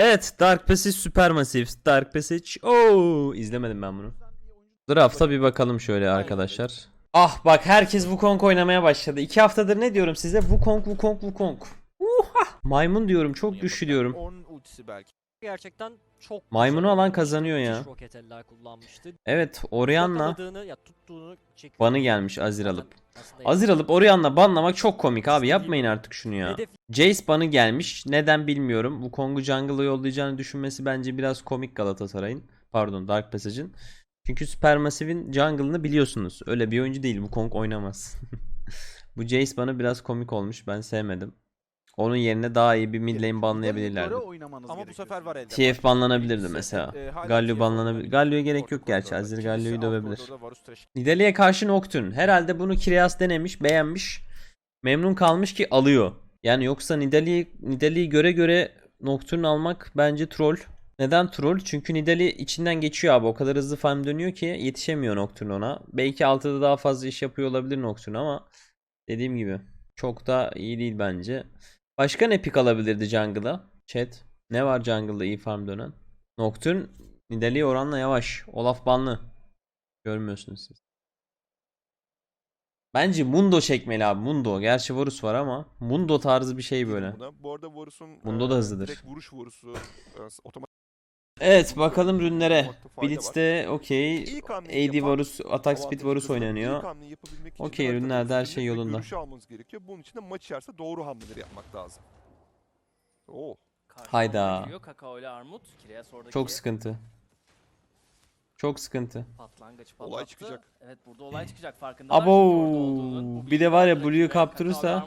Evet Dark Passage Supermassive. Dark Passage. Oo izlemedim ben bunu. Draft'a bir bakalım şöyle arkadaşlar. Ah bak herkes Wukong oynamaya başladı. İki haftadır ne diyorum size? Wukong, Wukong, Wukong. Uha! Maymun diyorum çok güçlü diyorum. Gerçekten çok Maymunu alan kazanıyor ya. Roket eller kullanmıştı. Evet Orianna ya tuttuğunu çekiyor. banı gelmiş Azir alıp. Azir alıp Orianna banlamak çok komik abi yapmayın artık şunu ya. Jace banı gelmiş. Neden bilmiyorum. Bu Kong'u jungle'a yollayacağını düşünmesi bence biraz komik Galatasaray'ın. Pardon Dark Passage'ın. Çünkü Supermassive'in jungle'ını biliyorsunuz. Öyle bir oyuncu değil. Bu Kong oynamaz. bu Jace banı biraz komik olmuş. Ben sevmedim. Onun yerine daha iyi bir mid lane banlayabilirlerdi. Ama bu sefer var elde. TF banlanabilirdi mesela. Hala Galio banlanabilir. Galio'ya gerek yok gerçi. Azir Galio'yu dövebilir. Nidalee'ye karşı Nocturne. Herhalde bunu Kireas denemiş, beğenmiş. Memnun kalmış ki alıyor. Yani yoksa Nidalee'yi Nidalee'yi göre göre Nocturne almak bence troll. Neden troll? Çünkü Nidalee içinden geçiyor abi. O kadar hızlı farm dönüyor ki yetişemiyor Nocturne ona. Belki altıda daha fazla iş yapıyor olabilir Nocturne ama dediğim gibi çok da iyi değil bence. Başka ne pick alabilirdi jungle'a? Chat. Ne var jungle'da iyi farm dönen? Nocturne Nidalee oranla yavaş. Olaf banlı. Görmüyorsunuz siz. Bence Mundo çekmeli abi. Mundo. Gerçi Varus var ama Mundo tarzı bir şey böyle. Bu arada Varus'un Bunda da eee, hızlıdır. direkt vuruş vurusu eee, otomatik Evet bakalım rünlere. Blitz'te okey. AD Varus, Attack Speed Varus oynanıyor. Okey, ürünlerde her şey yolunda. almanız gerekiyor. Bunun için de maç içerisinde doğru hamleleri yapmak lazım. Oo. Hayda. Çok sıkıntı. Çok sıkıntı. patlangıç Olay patlattı. çıkacak. Evet burada olay çıkacak farkındalar. Abo! Bir de var ya, Blue'yu kaptırırsa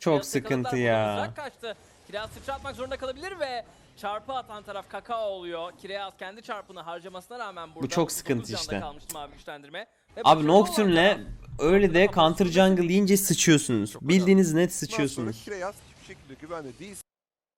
çok sıkıntı ya. Uzak kaçtı. Kireas sıçratmak zorunda kalabilir ve çarpı atan taraf Kakao oluyor. Kireas kendi çarpını harcamasına rağmen burada çok 39 sıkıntı işte. kalmıştı mavi güçlendirme. Ve Abi Nocturne'le öyle de counter jungle deyince sıçıyorsunuz. Çok önemli. Bildiğiniz net sıçıyorsunuz. Kireas hiçbir şekilde güvende değil.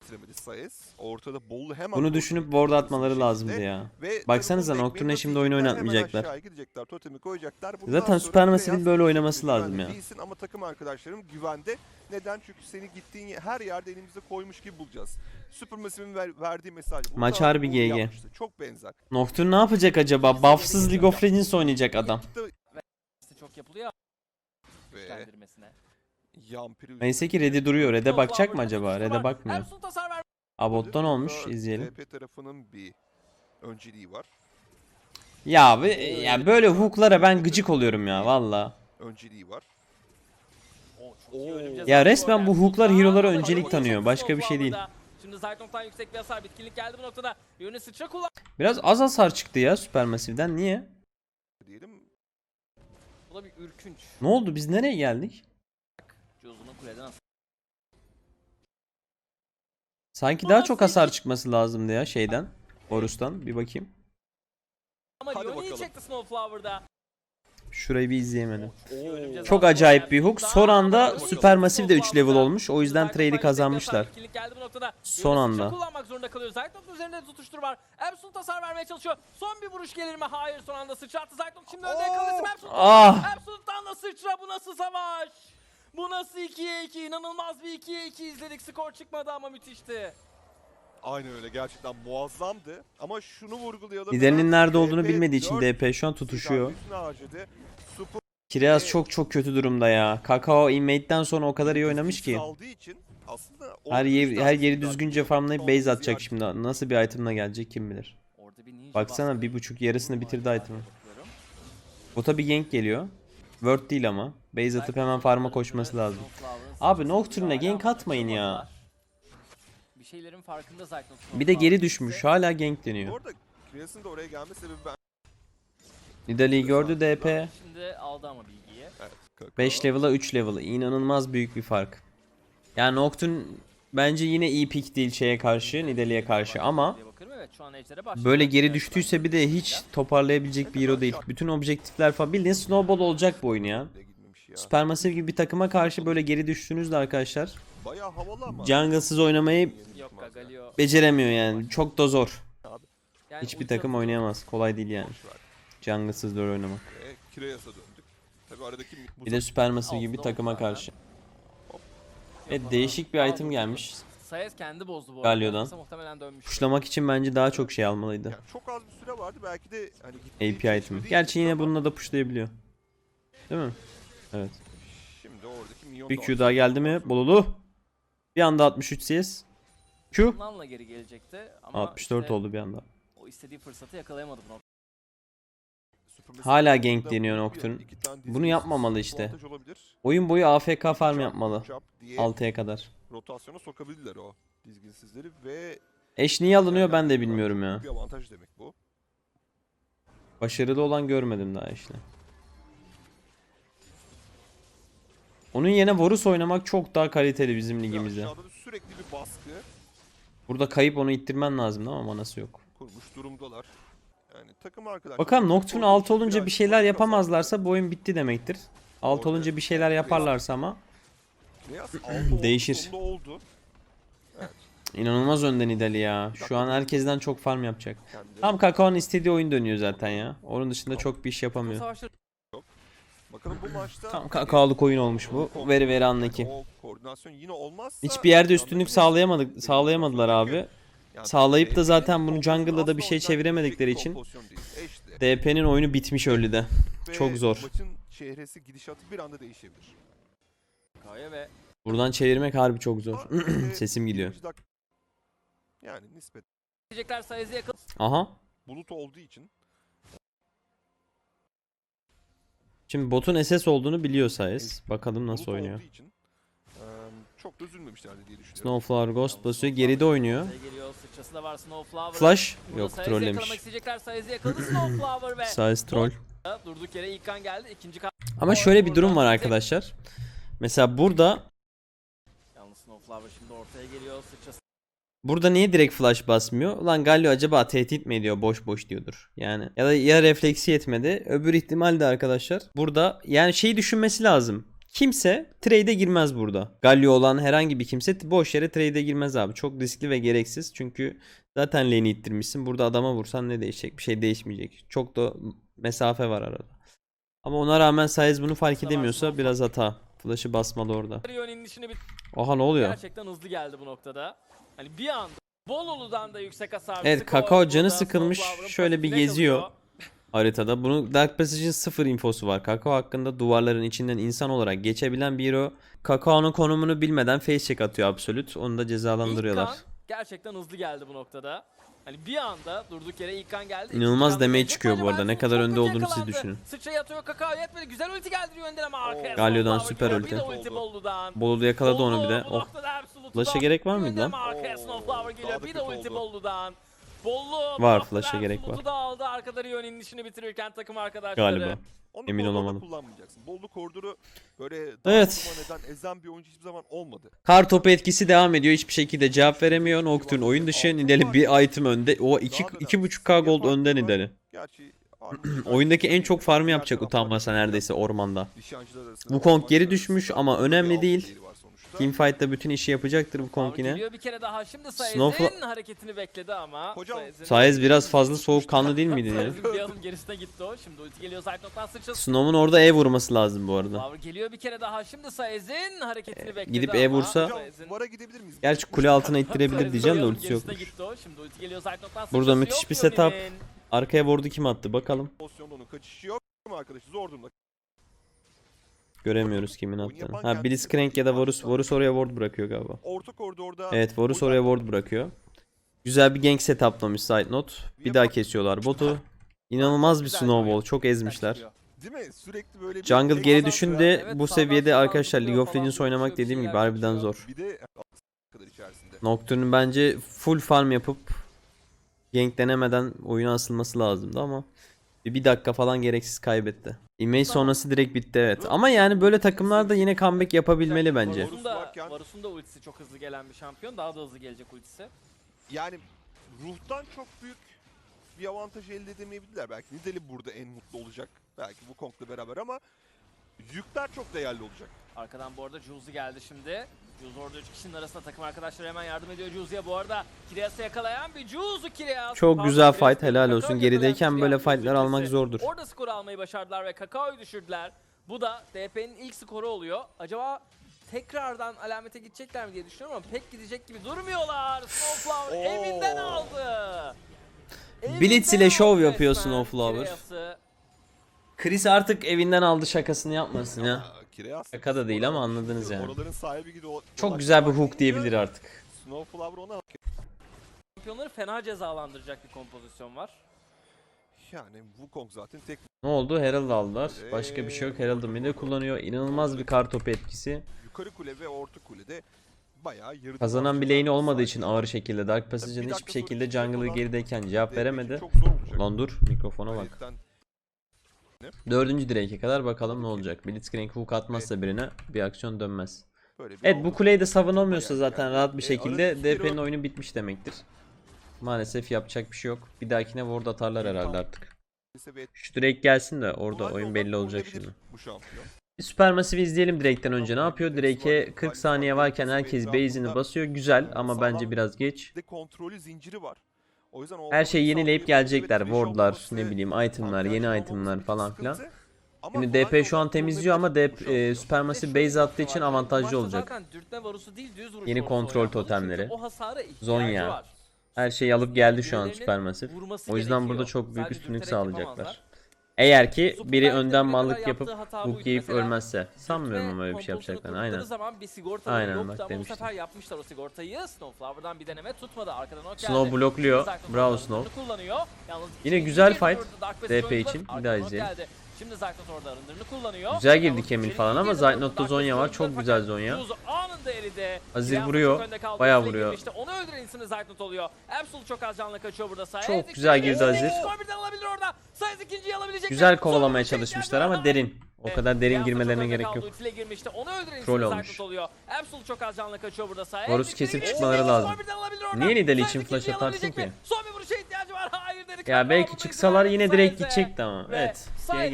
Bitiremedi Sayes. Ortada Bollu hemen Bunu düşünüp ward atmaları lazımdı ya. Ve Baksanıza ekmeğini şimdi oyun yiyecekler, oynatmayacaklar. Gidecekler, totemi koyacaklar. Bundan Zaten Supermassive'in böyle oynaması lazım ya. Değilsin ama takım arkadaşlarım güvende. Neden? Çünkü seni gittiğin her yerde elimizde koymuş gibi bulacağız. Supermassive'in ver- verdiği mesaj. bu. Maç harbi GG. Çok benzer. Nocturne ne yapacak acaba? Buffsız League of Legends oynayacak adam. çok yapılıyor Ve Neyse ki Red'i duruyor. Red'e bakacak mı acaba? Red'e bakmıyor. Abot'tan olmuş. İzleyelim. TP tarafının bir önceliği var. Ya, be- ya böyle hook'lara ben gıcık oluyorum ya valla. Önceliği var. Ya resmen bu hook'lar hero'lara öncelik tanıyor. Başka bir şey değil. Şimdi yüksek bir hasar bitkinlik geldi bu noktada. Yönü sıçra kullan. Biraz az hasar çıktı ya Supermassive'den. Niye? Diyelim. Bu da bir ürkünç. Ne oldu? Biz nereye geldik? Jozu'nun kuleden. Sanki daha çok hasar çıkması lazımdı ya şeyden. Horus'tan. Bir bakayım. Ama Hadi Leonie'yi bakalım. çekti Snowflower'da. Şurayı bir izleyemedim. Çok acayip bir hook. Son anda Supermassive de 3 level olmuş. O yüzden trade'i kazanmışlar. Son anda. kullanmak zorunda kalıyor. Zaytnok'un üzerinde tutuştur var. Ersun tasar vermeye çalışıyor. Son bir vuruş gelir mi? Hayır son anda sıçrattı. Zaytnok şimdi önde yakaladı. Ersun Ah! Absolut'tan da sıçra bu nasıl savaş? Bu nasıl 2'ye 2? İnanılmaz bir 2'ye 2 izledik. Skor çıkmadı ama müthişti. Aynen öyle gerçekten muazzamdı. Ama şunu vurgulayalım. Liderinin nerede olduğunu bilmediği için DP şu an tutuşuyor. Kireas çok çok kötü durumda ya. Kakao inmate'den sonra o kadar iyi oynamış ki. Her orada yer, üç her yeri düzgünce farmlayıp base atacak şimdi. Nasıl bir itemla gelecek kim bilir. Baksana bir buçuk yarısını bitirdi item'ı. Bota bir gank geliyor. Word değil ama. Base atıp hemen farm'a koşması lazım. Abi Nocturne'e gank atmayın ya. Bir şeylerin farkında zaten. Bir de geri düşmüş. Hala gank deniyor. Kriyas'ın da oraya gelme sebebi ben. Nidalee'yi gördü DP. Şimdi aldı ama bilgiyi. Evet. Kakao. 5 level'a 3 level. İnanılmaz büyük bir fark. Yani Nocturne bence yine iyi pick değil şeye karşı, Nidalee'ye karşı ama böyle geri düştüyse bir de hiç toparlayabilecek bir hero değil. Bütün objektifler falan bildiğin snowball olacak bu oyun ya. Supermassive gibi bir takıma karşı böyle geri düştüğünüzde arkadaşlar jungle'sız oynamayı beceremiyor yani. Çok da zor. Hiçbir takım oynayamaz. Kolay değil yani. Jungle'sız da oynamak. Bir de Supermassive gibi bir takıma karşı. Evet değişik bir item gelmiş. Sayes kendi bozdu bu arada. Galio'dan. Muhtemelen dönmüş. Puşlamak için bence daha çok şey almalıydı. Yani çok az bir süre vardı belki de hani itemi. keşfediği Gerçi yine bununla da puşlayabiliyor. Değil mi? Evet. Şimdi oradaki minyon Bir da Q daha geldi mi? Bolulu. Bir anda 63 CS. Q. Nan'la geri gelecekti ama 64 işte oldu bir anda. o istediği fırsatı yakalayamadı bu noktada. Hala gank deniyor Nocturne. Bunu yapmamalı işte. Oyun boyu AFK farm yapmalı. jump diye 6'ya kadar. rotasyona sokabilirler o dizginsizleri ve Eş niye alınıyor ben de bilmiyorum ya. bir avantaj demek bu. Başarılı olan görmedim daha işte. Onun yerine Varus oynamak çok daha kaliteli bizim ligimizde. Sürekli bir baskı Burada kayıp onu ittirmen lazım ama manası yok. kurmuş durumdalar. Yani takım arkadaşlar. Bakalım Nocturne 6 olunca bir şeyler yapamazlarsa bu oyun bitti demektir. 6 olunca bir şeyler yaparlarsa ama Değişir. inanılmaz önden Nidali ya. Şu an herkesten çok farm yapacak. Tam Kakao'nun istediği oyun dönüyor zaten ya. Onun dışında çok bir iş yapamıyor. Bakalım bu maçta Tam kakaoluk oyun olmuş bu. Veri veri anlaki. o koordinasyon yine olmazsa Hiçbir yerde üstünlük sağlayamadık, sağlayamadılar abi. Sağlayıp da zaten bunu jungle'da da bir şey çeviremedikleri için. DP'nin oyunu bitmiş early'de. Ve çok zor. Maçın çehresi gidişatı bir anda değişebilir. Kaya ve Buradan çevirmek harbi çok zor. Sesim gidiyor. 20 dak- Yani nispet diyecekler Sayes'e yakın. Aha. bulut olduğu için Şimdi botun SS olduğunu biliyor Sayes. Bakalım nasıl bulut oynuyor. olduğu için çok da üzülmemişlerdi diye düşünüyorum. Snowflower Ghost basıyor. Geride oynuyor. Sayı geliyor. Sıçrası da var Snowflower. Flash. Yok trollemiş. isteyecekler. Sayes'i yakaladı Snowflower ve Sayes troll. durduk yere ilk kan geldi. İkinci kan. Ama şöyle bir durum var arkadaşlar. Mesela burada Yalnız Snowflower şimdi ortaya geliyor. Sıçrası Burada niye direkt flash basmıyor? Ulan Galio acaba tehdit mi ediyor? Boş boş diyordur. Yani ya da ya refleksi yetmedi. Öbür ihtimal de arkadaşlar. Burada yani şeyi düşünmesi lazım. Kimse trade'e girmez burada. Galio olan herhangi bir kimse boş yere trade'e girmez abi. Çok riskli ve gereksiz. Çünkü zaten lane'i ittirmişsin. Burada adama vursan ne değişecek? Bir şey değişmeyecek. Çok da mesafe var arada. Ama ona rağmen Saez bunu fark edemiyorsa biraz hata. Flash'ı basmalı orada. Oha ne oluyor? gerçekten hızlı geldi bu noktada. Hani bir anda Bololu'dan da yüksek hasar. Evet, Kakao canı sıkılmış. Şöyle bir geziyor. Haritada. Bunu Dark Passage'in sıfır infosu var. Kakao hakkında duvarların içinden insan olarak geçebilen bir hero. Kakao'nun konumunu bilmeden face check atıyor Absolute. Onu da cezalandırıyorlar. İlk kan gerçekten hızlı geldi bu noktada. Hani bir anda durduk yere ilk kan geldi. İnanılmaz gelecek çıkıyor bu arada. Ne kadar önde olduğunu siz düşünün. Sıçra yatıyor kakao yetmedi. Güzel ulti geldi Rion'den ama arkaya. Galio'dan süper ulti. Bolulu yakaladı onu bir de. Oh. Flash'a gerek var mıydı lan? Arkaya Snowflower geliyor. Bir de ulti oldu. Bollu Var, flash'a gerek var. da aldı. Arkada Rion'un işini bitirirken takım arkadaşları. Galiba. Onu Emin koridorda olamadım. kullanmayacaksın. Bolluk koridoru böyle Evet. neden ezen bir oyuncu hiçbir zaman olmadı. Kar topu etkisi devam ediyor. Hiçbir şekilde cevap veremiyor. Nocturne oyun dışı. Nidali bir item önde. O 2 2.5k gold önde Nidali. Gerçi Oyundaki en çok farmı yapacak utanmasa neredeyse ormanda. Wukong geri düşmüş ama önemli değil. Teamfight'ta bütün işi yapacaktır bu geliyor bir kere daha. Şimdi Sayez'in Snowfla- hareketini bekledi ama. Hocam- Sayez'in- Sayez biraz fazla soğukkanlı değil miydi ya? Sayez'in bir adım gerisine gitti o. Şimdi ulti geliyor Zaytnok'tan sıçrası. Snow'un orada E vurması lazım bu arada. Power geliyor bir kere daha. Şimdi Sayez'in hareketini bekledi gidip ama. E vursa- Hocam Sayez'in- vara gidebilir miyiz? Gerçi kule altına ittirebilir diyeceğim de adım ultisi gerisine yokmuş. gitti o. Şimdi ulti geliyor Zaytnok'tan Burada sıçrası müthiş yok bir setup. Yoni'nin. Arkaya ward'u kim attı bakalım. Pozisyonda onun kaçışı yok ama arkadaşı zor durumda. Göremiyoruz kimin attığını. Ha. Blitzcrank ya da Varus. Varus oraya ward bırakıyor galiba. Orta koridorda Evet Varus oraya ward bırakıyor. Güzel bir gank setuplamış side note. Bir daha kesiyorlar botu. İnanılmaz bir snowball. Çok ezmişler. Değil mi? Sürekli böyle bir Jungle geri adam düşün süren- de Evet, bu seviyede arkadaşlar League of Legends oynamak dediğim gibi harbiden zor. Bir de kadar içerisinde. Nocturne'un bence full farm yapıp gank denemeden oyuna asılması lazımdı ama bir dakika falan gereksiz kaybetti. Image sonrası direkt bitti evet. Ama yani böyle takımlar da yine comeback yapabilmeli bence. Varus'un da, Varken- Varus'un da ultisi çok hızlı gelen bir şampiyon. Daha da hızlı gelecek ultisi. Yani ruhtan çok büyük bir avantaj elde edemeyebilirler. Belki Nidali burada en mutlu olacak. Belki bu Kong'la beraber ama yükler çok değerli olacak. Arkadan bu arada Juzi geldi şimdi. Juzi orada 3 kişinin arasında takım arkadaşları hemen yardım ediyor Juzi'ye. Bu arada Kireas'ı yakalayan bir Juzi Kireas. Çok Pardon, güzel fight helal olsun. Gerideyken böyle fightlar almak zordur. Orada skor almayı başardılar ve Kakao'yu düşürdüler. Bu da DP'nin ilk skoru oluyor. Acaba tekrardan alamete gidecekler mi diye düşünüyorum ama pek gidecek gibi durmuyorlar. Snowflower evinden aldı. Blitz ile şov aldı yapıyor resmen Snowflower. Kireas'ı. Chris artık evinden aldı şakasını yapmasın ya. Aa, Kireas. Şaka da değil ama anladınız yani. Oraların sahibi gibi o- Çok güzel bir hook diyebilir artık. Snowflower ona Şampiyonları fena cezalandıracak bir kompozisyon var. yani Wukong zaten tek Ne oldu? Herald aldılar. Başka bir şey yok. Herald'ın mini kullanıyor. İnanılmaz bir kar topu etkisi. yukarı kule ve orta kulede bayağı yırtılan Kazanan lane'i olmadığı için ağır şekilde Dark Passage'ın hiçbir şekilde jungle'ı gerideyken cevap veremedi. Lan dur mikrofona bak. Dördüncü direğe kadar bakalım ne olacak. Blitzcrank hook atmazsa birine bir aksiyon dönmez. Evet bu kuleyi de savunamıyorsa zaten rahat bir e, şekilde DP'nin oyunu bitmiş demektir. Maalesef yapacak bir şey yok. Bir dahakine ward atarlar herhalde artık. Şu Drake gelsin de orada oyun belli olacak şimdi. Bir Supermassive izleyelim Drake'den önce ne yapıyor? Drake'e 40 saniye varken herkes base'ini basıyor. Güzel ama bence biraz geç. Kontrolü zinciri var. O yüzden o Her şeyi yenileyip gelecekler. Ward'lar, ne bileyim itemlar, yeni itemlar falan filan. Şimdi DP şu an temizliyor ama DP, e, Supermassive base attığı için avantajlı olacak. Yeni kontrol totemleri. Zonya. Her şeyi alıp geldi şu an Supermassive. O yüzden burada çok büyük üstünlük sağlayacaklar. Eğer ki biri önden mallık yapıp buydu. yiyip ölmezse. Sanmıyorum ama öyle bir şey yapacaklarını. Aynen. zaman bir sigortaları Aynen, bak ama bu demiştim. sefer yapmışlar o sigortayı. Snowflower'dan bir deneme tutmadı. Arkadan o geldi. Snow blokluyor. Bravo Snow. Yine güzel fight. DP için. Bir daha izleyelim. Şimdi Zyklon orada arındırını kullanıyor. Güzel girdi Kemil falan ama. Zaytnot'ta Zonya var. Çok güzel Zonya. Azir vuruyor. Bayağı vuruyor. girmişti. Onu öldüren isimli Zyklon oluyor. Absol çok az canlı kaçıyor burada. Çok güzel girdi Azir. Güzel kovalamaya çalışmışlar ama derin. O kadar derin girmelerine gerek yok. Troll olmuş. Absol çok az canlı kaçıyor burada. Varus kesip çıkmaları lazım. Niye Nidali için flash atarsın ki? Son bir vuruşa ihtiyacı var. Hayır dedik. Ya belki çıksalar yine direkt gidecekti ama. Ve Evet. GG.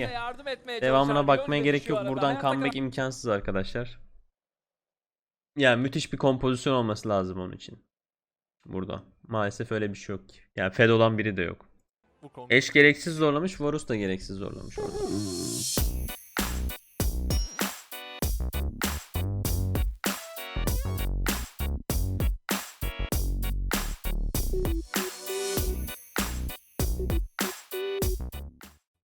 Devamına bakmaya gerek yok. Buradan comeback imkansız arkadaşlar. Yani müthiş bir kompozisyon olması lazım onun için. Burada. Maalesef öyle bir şey yok ki. Yani fed olan biri de yok. Bu konu Eş gereksiz zorlamış, Varus da gereksiz zorlamış orada.